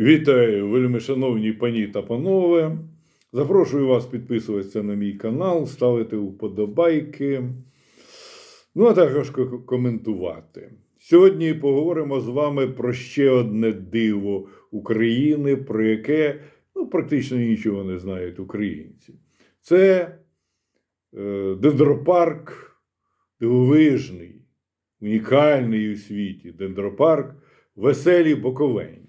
Вітаю, вельми шановні пані та панове. Запрошую вас підписуватися на мій канал, ставити вподобайки, ну а також коментувати. Сьогодні поговоримо з вами про ще одне диво України, про яке ну, практично нічого не знають українці. Це е, дендропарк дивовижний, унікальний у світі дендропарк Веселі Боковеньки.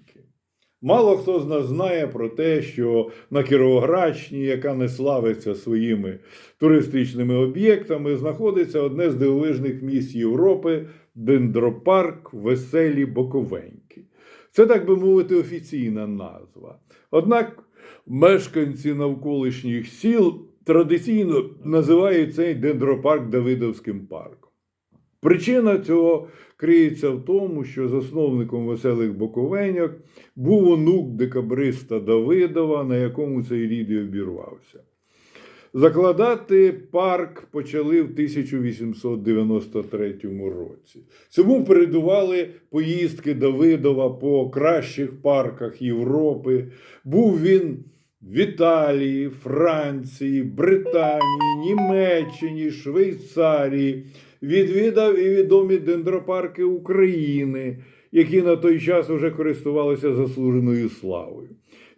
Мало хто з нас знає про те, що на Кіровоградщині, яка не славиться своїми туристичними об'єктами, знаходиться одне з дивовижних місць Європи дендропарк Веселі Боковеньки. Це, так би мовити, офіційна назва. Однак мешканці навколишніх сіл традиційно називають цей дендропарк Давидовським парком. Причина цього криється в тому, що засновником веселих боковеньок був онук декабриста Давидова, на якому цей рід і обірвався. Закладати парк почали в 1893 році. Цьому передували поїздки Давидова по кращих парках Європи. Був він в Італії, Франції, Британії, Німеччині, Швейцарії. Відвідав і відомі дендропарки України, які на той час вже користувалися заслуженою славою.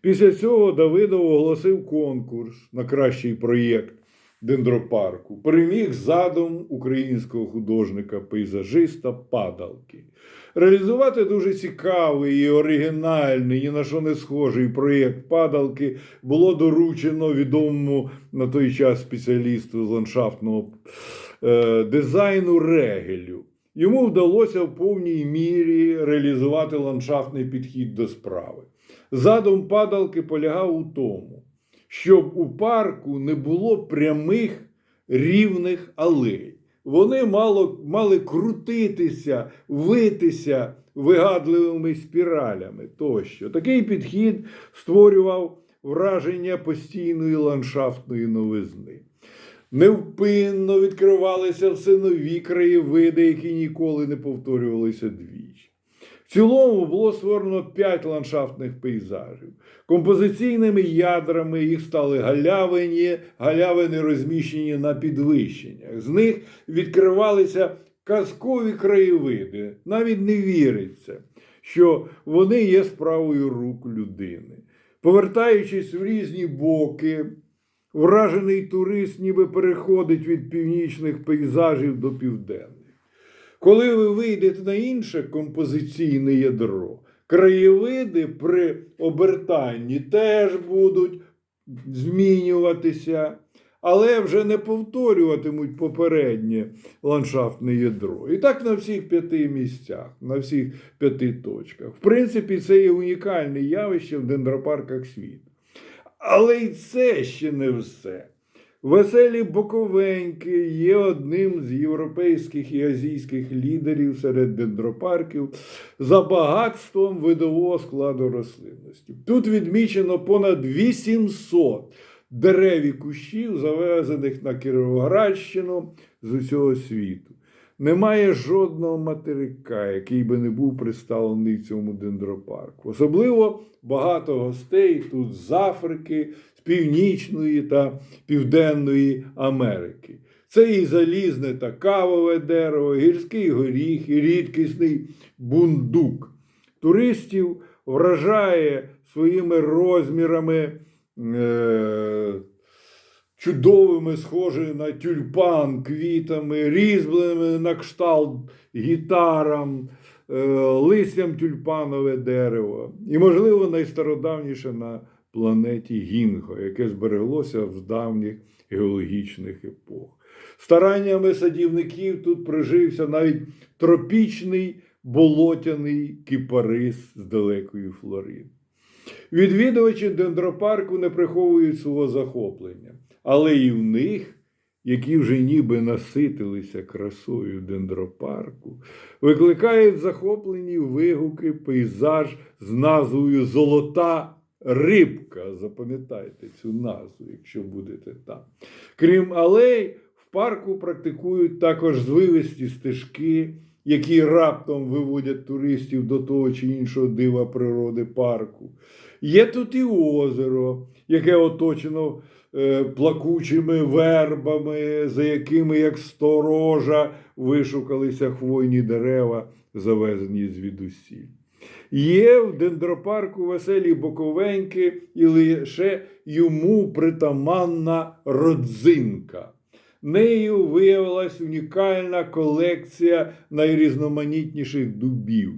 Після цього Давидов оголосив конкурс на кращий проєкт дендропарку. Переміг задум українського художника-пейзажиста Падалки. Реалізувати дуже цікавий і оригінальний, ні на що не схожий проєкт Падалки було доручено відомому на той час спеціалісту з ландшафтного е, дизайну Регелю. Йому вдалося в повній мірі реалізувати ландшафтний підхід до справи. Задум падалки полягав у тому, щоб у парку не було прямих рівних алей. Вони мало, мали крутитися, витися вигадливими спіралями тощо. Такий підхід створював враження постійної ландшафтної новизни. Невпинно відкривалися все нові краєвиди, які ніколи не повторювалися двічі. Цілому було створено п'ять ландшафтних пейзажів. Композиційними ядрами їх стали галявині, галявини розміщені на підвищеннях. З них відкривалися казкові краєвиди. Навіть не віриться, що вони є справою рук людини. Повертаючись в різні боки, вражений турист ніби переходить від північних пейзажів до південних. Коли ви вийдете на інше композиційне ядро, краєвиди при обертанні теж будуть змінюватися, але вже не повторюватимуть попереднє ландшафтне ядро. І так на всіх п'яти місцях, на всіх п'яти точках. В принципі, це є унікальне явище в дендропарках світу. Але й це ще не все. Веселі Боковеньки є одним з європейських і азійських лідерів серед дендропарків за багатством видового складу рослинності. Тут відмічено понад 800 дерев і кущів, завезених на Кіровоградщину з усього світу. Немає жодного материка, який би не був представлений цьому дендропарку. Особливо багато гостей тут з Африки, з Північної та Південної Америки. Це і залізне та кавове дерево, гірський горіх, і рідкісний бундук. Туристів вражає своїми розмірами. Е- чудовими, схожими на тюльпан, квітами, різьбленими на кшталт гітарам, е, листям тюльпанове дерево. І, можливо, найстародавніше на планеті Гінго, яке збереглося з давніх геологічних епох. Стараннями садівників тут прижився навіть тропічний болотяний кипарис з далекої Флориди. Відвідувачі дендропарку не приховують свого захоплення, але і в них, які вже ніби наситилися красою дендропарку, викликають захоплені вигуки пейзаж з назвою Золота рибка. Запам'ятайте цю назву, якщо будете там. Крім алей, в парку практикують також звивисті стежки які раптом виводять туристів до того чи іншого дива природи парку. Є тут і озеро, яке оточено е, плакучими вербами, за якими, як сторожа, вишукалися хвойні дерева, завезені звідусіль. Є в дендропарку веселі боковеньки і лише йому притаманна родзинка. Нею виявилась унікальна колекція найрізноманітніших дубів.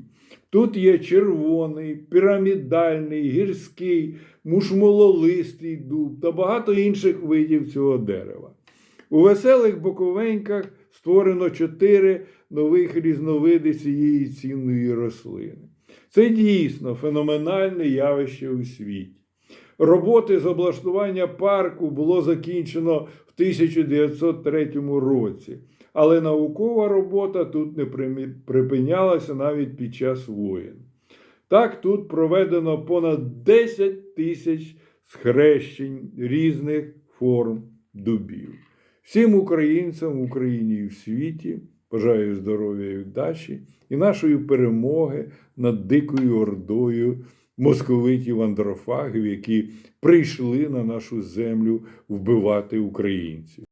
Тут є червоний, пірамідальний, гірський, мушмололистий дуб та багато інших видів цього дерева. У веселих боковеньках створено чотири нових різновиди цієї цінної рослини. Це дійсно феноменальне явище у світі. Роботи з облаштування парку було закінчено в 1903 році, але наукова робота тут не припинялася навіть під час воєн. Так, тут проведено понад 10 тисяч схрещень різних форм дубів. Всім українцям в Україні і в світі бажаю здоров'я і вдачі і нашої перемоги над дикою ордою московитів андрофагів, які прийшли на нашу землю вбивати українців.